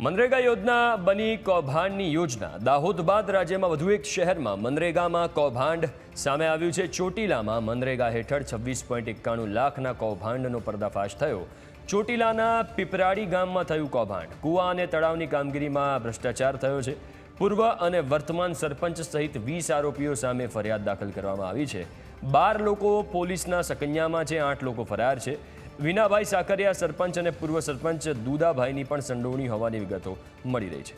મનરેગા યોજના બની કૌભાંડની યોજના. દાહોદ બાદ રાજ્યમાં વધુ એક શહેરમાં મનરેગામાં કૌભાંડ સામે આવ્યું છે. ચોટીલામાં મનરેગા હેઠળ છવ્વીસ પોઈન્ટ એકાણું લાખના કૌભાંડનો પર્દાફાશ થયો. ચોટીલાના પીપરાડી ગામમાં થયું કૌભાંડ. કુવા અને તળાવની કામગીરીમાં ભ્રષ્ટાચાર થયો છે. પૂર્વ અને વર્તમાન સરપંચ સહિત વીસ આરોપીઓ સામે ફરિયાદ દાખલ કરવામાં આવી છે. બાર લોકો પોલીસના સકન્યામાં છે, આઠ લોકો ફરાર છે. વિનાભાઈ સાકરિયા સરપંચ અને પૂર્વ સરપંચ દુદાભાઈની પણ સંડોવણી હોવાની વિગતો મળી રહી છે.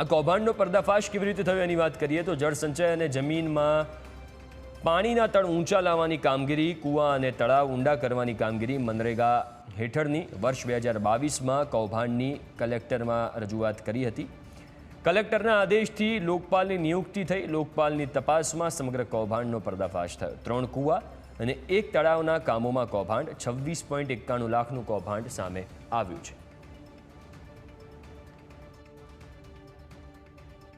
આ કૌભાંડનો પર્દાફાશ કેવી રીતે થયો એની વાત કરીએ તો જળસંચય અને જમીનમાં પાણીના તળ ઊંચા લાવવાની કામગીરી, કૂવા અને તળાવ ઊંડા કરવાની કામગીરી મનરેગા હેઠળની વર્ષ બે હજાર બાવીસમાં કૌભાંડની કલેક્ટરમાં રજૂઆત કરી હતી. કલેક્ટરના આદેશથી લોકપાલની નિયુક્તિ થઈ, લોકપાલની તપાસમાં સમગ્ર કૌભાંડનો પર્દાફાશ થયો. ત્રણ કૂવા અને એક તળાવના કામોમાં કૌભાંડ છવ્વીસ પોઈન્ટ એકાણું લાખનું કૌભાંડ સામે આવ્યું છે.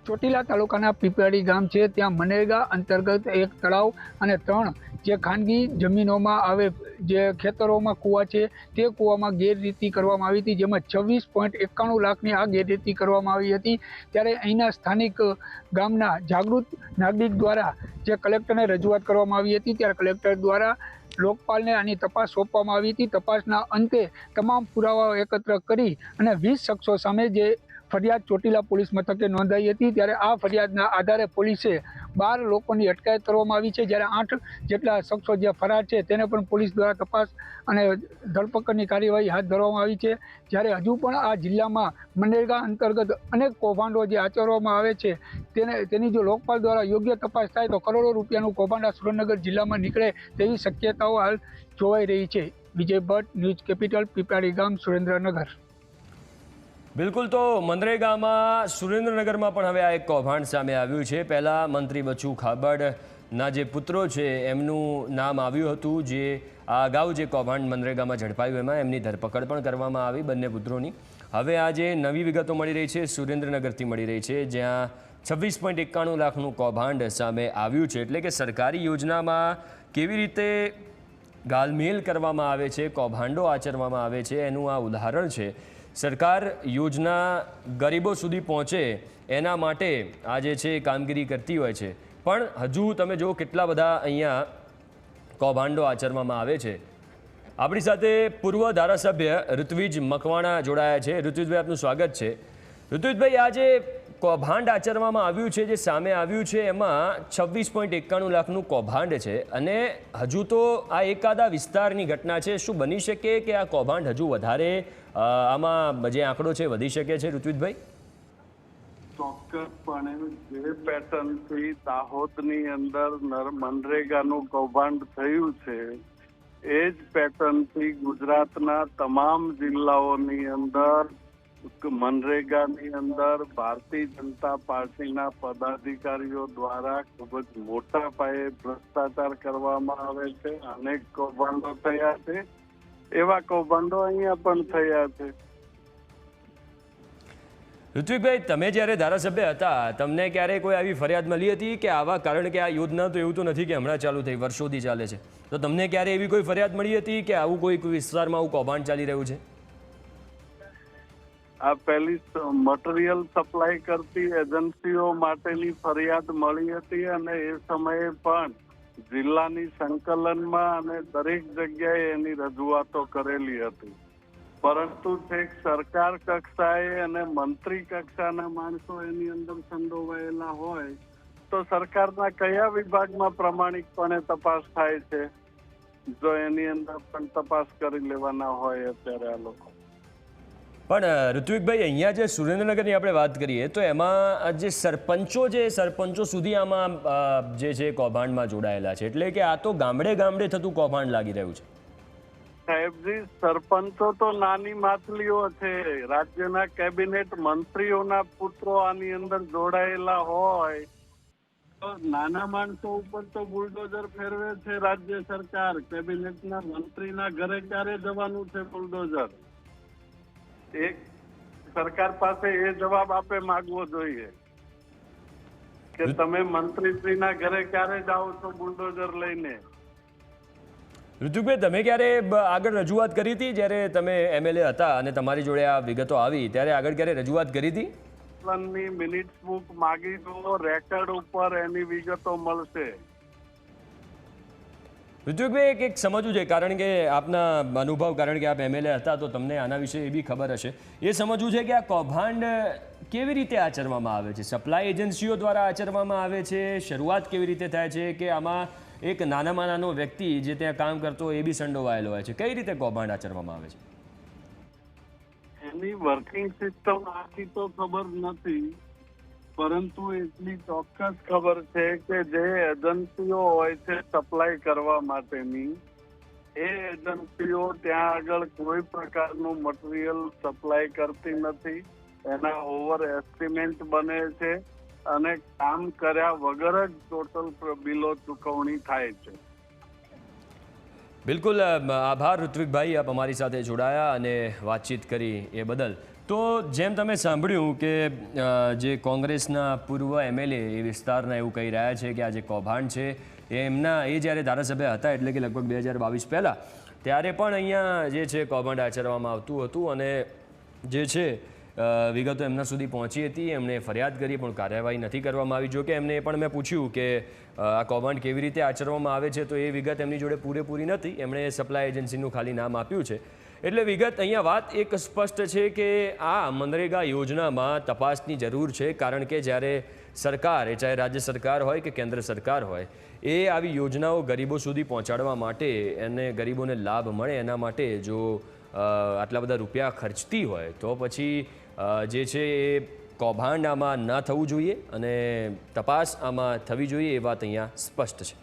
ચોટીલા તાલુકાના પીપળાડી ગામ છે. ત્યાં મનેગા અંતર્ગત એક તળાવ અને ત્રણ જે ખાનગી જમીનોમાં આવે, જે ખેતરોમાં કૂવા છે, તે કૂવામાં ગેરરીતિ કરવામાં આવી હતી, જેમાં છવ્વીસ પોઈન્ટ એકાણું લાખની આ ગેરરીતિ કરવામાં આવી હતી. ત્યારે અહીંના સ્થાનિક ગામના જાગૃત નાગરિક દ્વારા જે કલેક્ટરને રજૂઆત કરવામાં આવી હતી, ત્યારે કલેક્ટર દ્વારા લોકપાલને આની તપાસ સોંપવામાં આવી હતી. તપાસના અંતે તમામ પુરાવાઓ એકત્ર કરી અને વીસ શખ્સો સામે જે ફરિયાદ ચોટીલા પોલીસ મથકે નોંધાઈ હતી. ત્યારે આ ફરિયાદના આધારે પોલીસે બાર લોકોની અટકાયત કરવામાં આવી છે. જ્યારે આઠ જેટલા શખ્સો જે ફરાર છે તેને પણ પોલીસ દ્વારા તપાસ અને ધરપકડની કાર્યવાહી હાથ ધરવામાં આવી છે. જ્યારે હજુ પણ આ જિલ્લામાં મનરેગા અંતર્ગત અનેક કૌભાંડો જે આચરવામાં આવે છે તેને, તેની જો લોકપાલ દ્વારા યોગ્ય તપાસ થાય તો કરોડો રૂપિયાનું કૌભાંડ આ સુરેન્દ્રનગર જિલ્લામાં નીકળે તેવી શક્યતાઓ હાલ જોવાઈ રહી છે. વિજય ભટ્ટ, ન્યૂઝ કેપિટલ પીપાળી ગામ, સુરેન્દ્રનગર. બિલકુલ તો મનરેગામાં સુરેન્દ્રનગરમાં પણ હવે આ એક કૌભાંડ સામે આવ્યું છે. પહેલાં મંત્રી બચુ ખાબડના જે પુત્રો છે, એમનું નામ આવ્યું હતું જે આ અગાઉ જે કૌભાંડ મનરેગામાં ઝડપાયું, એમાં એમની ધરપકડ પણ કરવામાં આવી બંને પુત્રોની. હવે આ જે નવી વિગતો મળી રહી છે, સુરેન્દ્રનગરથી મળી રહી છે, જ્યાં છવ્વીસ પોઈન્ટ એકાણું લાખનું કૌભાંડ સામે આવ્યું છે. એટલે કે સરકારી યોજનામાં કેવી રીતે ગાલમેલ કરવામાં આવે છે, કૌભાંડો આચરવામાં આવે છે, એનું આ ઉદાહરણ છે. સરકાર યોજના ગરીબો સુધી પહોંચે એના માટે આ જે છે કામગીરી કરતી હોય છે. પણ હજુ તમે જો કેટલા બધા અહીંયા કૌભાંડો આચરવામાં આવે છે. આપણી સાથે પૂર્વ ધારાસભ્ય ઋત્વિજ મકવાણા જોડાયા છે. ઋત્વિજભાઈ, આપનું સ્વાગત છે. ઋત્વિજભાઈ આ જે કૌભાંડ આચરવામાં આવ્યું છે, જે સામે આવ્યું છે, એમાં છવ્વીસ પોઈન્ટ એકાણું લાખનું કૌભાંડ છે અને હજુ તો આ એકાદા વિસ્તારની ઘટના છે. શું બની શકે કે આ કૌભાંડ હજુ વધારે આમાં જે આંકડો છે, વધી શકે છે ઋતુજભાઈ ચોક્કસપણે જે પેટર્નથી દાહોદની અંદર નર- મનરેગાનું કૌભાંડ થયું છે, એ જ પેટર્નથી ગુજરાતના તમામ જિલ્લાઓની અંદર મનરેગાની અંદર ભારતીય જનતા પાર્ટીના પદાધિકારીઓ દ્વારા ખૂબ જ મોટા પાયે ભ્રષ્ટાચાર કરવામાં આવે છે. અનેક કૌભાંડો થયા છે. એવા કૌભાંડો અહીંયા પણ થયા છે. ઋત્વિકભાઈ, તમે જ્યારે ધારાસભ્ય હતા, તમને ક્યારે કોઈ આવી ફરિયાદ મળી હતી કે આવા કારણ કે આ યોજના તો એવું તો નથી કે હમણાં ચાલુ થઈ, વર્ષોથી ચાલે છે? તો તમને ક્યારે એવી કોઈ ફરિયાદ મળી હતી કે આવું કોઈ વિસ્તારમાં આવું કૌભાંડ ચાલી રહ્યું છે? આ પહેલી મટીરિયલ સપ્લાય કરતી એજન્સીઓ માટેની ફરિયાદ મળી હતી અને એ સમયે પણ જિલ્લાની સંકલનમાં અને દરેક જગ્યાએ એની રજૂઆતો કરેલી હતી. પરંતુ છેક સરકાર કક્ષાએ અને મંત્રી કક્ષાના માણસો એની અંદર સંડોવાયેલા હોય, તો સરકારના કયા વિભાગમાં પ્રમાણિકપણે તપાસ થાય છે? જો એની અંદર પણ તપાસ કરી લેવાના હોય અત્યારે આ લોકો. પણ ઋત્વિકભાઈ, અહીંયા જે સુરેન્દ્રનગરની આપણે વાત કરીએ, તો એમાં જે સરપંચો જે સરપંચો સુધી આમાં જે છે કૌભાંડમાં જોડાયેલા છે. એટલે કે આ તો ગામડે ગામડે થતું કૌભાંડ લાગી રહ્યું છે. સાહેબજી સરપંચો તો નાની માછલીઓ છે. રાજ્યના કેબિનેટ મંત્રીઓના પુત્રો આની અંદર જોડાયેલા હોય. તો નાના માણસો ઉપર તો બુલડોઝર ફેરવે છે રાજ્ય સરકાર. કેબિનેટના મંત્રીના ઘરે ક્યારે જવાનું છે બુલડોઝર? એક સરકાર પાસે એ જવાબ આપે માગવો જોઈએ કે તમે મંત્રીશ્રીના ઘરે ક્યારે જાઓ છો બુલડોઝર લઈને? ઋતુભાઈ તમે ક્યારે આગળ રજૂઆત કરી હતી? જ્યારે તમે એમએલએ હતા અને તમારી જોડે આ વિગતો આવી ત્યારે આગળ ક્યારે રજૂઆત કરી હતી? મિનિટ મિનિટ્સ બુક માગી તો રેકર્ડ ઉપર એની વિગતો મળશે. ઋત્વિકભાઈ, એક એક સમજવું છે, કારણ કે આપના અનુભવ, કારણ કે આપ એમએલએ હતા, તો તમને આના વિશે એ બી ખબર હશે. એ સમજવું છે કે આ કૌભાંડ કેવી રીતે આચરવામાં આવે છે? સપ્લાય એજન્સીઓ દ્વારા આચરવામાં આવે છે? શરૂઆત કેવી રીતે થાય છે? કે આમાં એક નાનામાં નાનો વ્યક્તિ જે ત્યાં કામ કરતો એ બી સંડોવાયેલો હોય છે. કઈ રીતે કૌભાંડ આચરવામાં આવે છે? એની વર્કિંગ સિસ્ટમ આખી તો ખબર નથી. પરંતુ એટલી ચોક્કસ ખબર છે કે જે એજન્સીઓ હોય છે સપ્લાય કરવા માટેની, એ એજન્સીઓ ત્યાં આગળ કોઈ પ્રકારનું મટીરિયલ સપ્લાય કરતી નથી. એના ઓવર એસ્ટિમેટ બને છે અને કામ કર્યા વગર જ ટોટલ બિલો ચૂકવણી થાય છે. બિલકુલ આભાર ઋત્વિકભાઈ, આપ અમારી સાથે જોડાયા અને વાતચીત કરી એ બદલ. તો જેમ તમે સાંભળ્યું કે જે કોંગ્રેસના પૂર્વ એમએલએ એ વિસ્તારના એવું કહી રહ્યા છે કે આ જે કૌભાંડ છે એમના, એ જ્યારે ધારાસભ્ય હતા એટલે કે લગભગ બે હજાર બાવીસ પહેલાં, ત્યારે પણ અહીંયા જે છે કૌભાંડ આચરવામાં આવતું હતું અને જે છે વિગતો એમના સુધી પહોંચી હતી, એમણે ફરિયાદ કરી, પણ કાર્યવાહી નથી કરવામાં આવી. જો કે એમને પણ મેં પૂછ્યું કે આ કૌભાંડ કેવી રીતે આચરવામાં આવે છે, તો એ વિગત એમની જોડે પૂરેપૂરી નથી. એમણે સપ્લાય એજન્સીનું ખાલી નામ આપ્યું છે. એટલે વિગત, અહીંયા વાત એક સ્પષ્ટ છે કે આ મનરેગા યોજનામાં તપાસની જરૂર છે, કારણ કે જ્યારે સરકાર ચાહે રાજ્ય સરકાર હોય કે કેન્દ્ર સરકાર હોય, એ આવી યોજનાઓ ગરીબો સુધી પહોંચાડવા માટે અને ગરીબોને લાભ મળે એના માટે જો આટલા બધા રૂપિયા ખર્ચતી હોય, તો પછી જે છે એ કૌભાંડ આમાં ન થવું જોઈએ અને તપાસ આમાં થવી જોઈએ એ વાત અહીંયા સ્પષ્ટ છે.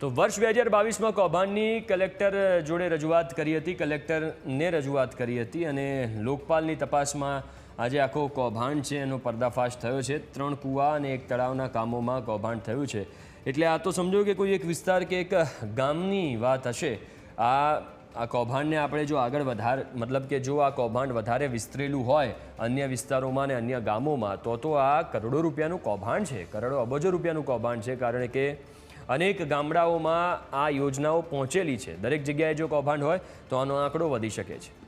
તો વર્ષ બે હજાર બાવીસમાં કૌભાંડની કલેક્ટર જોડે રજૂઆત કરી હતી, કલેક્ટરને રજૂઆત કરી હતી અને લોકપાલની તપાસમાં આજે આખો કૌભાંડ છે, એનો પર્દાફાશ થયો છે. ત્રણ કૂવા અને એક તળાવના કામોમાં કૌભાંડ થયું છે. એટલે આ તો સમજો કે કોઈ એક વિસ્તાર કે એક ગામની વાત હશે. આ આ કૌભાંડને આપણે જો આગળ વધારે, મતલબ કે જો આ કૌભાંડ વધારે વિસ્તરેલું હોય અન્ય વિસ્તારોમાં અને અન્ય ગામોમાં, તો તો આ કરોડો રૂપિયાનું કૌભાંડ છે, કરોડો, અબજો રૂપિયાનું કૌભાંડ છે. કારણ કે અનેક ગામડાઓમાં આ યોજનાઓ પહોંચેલી છે. દરેક જગ્યાએ જો કૌભાંડ હોય તો આનો આંકડો વધી શકે છે.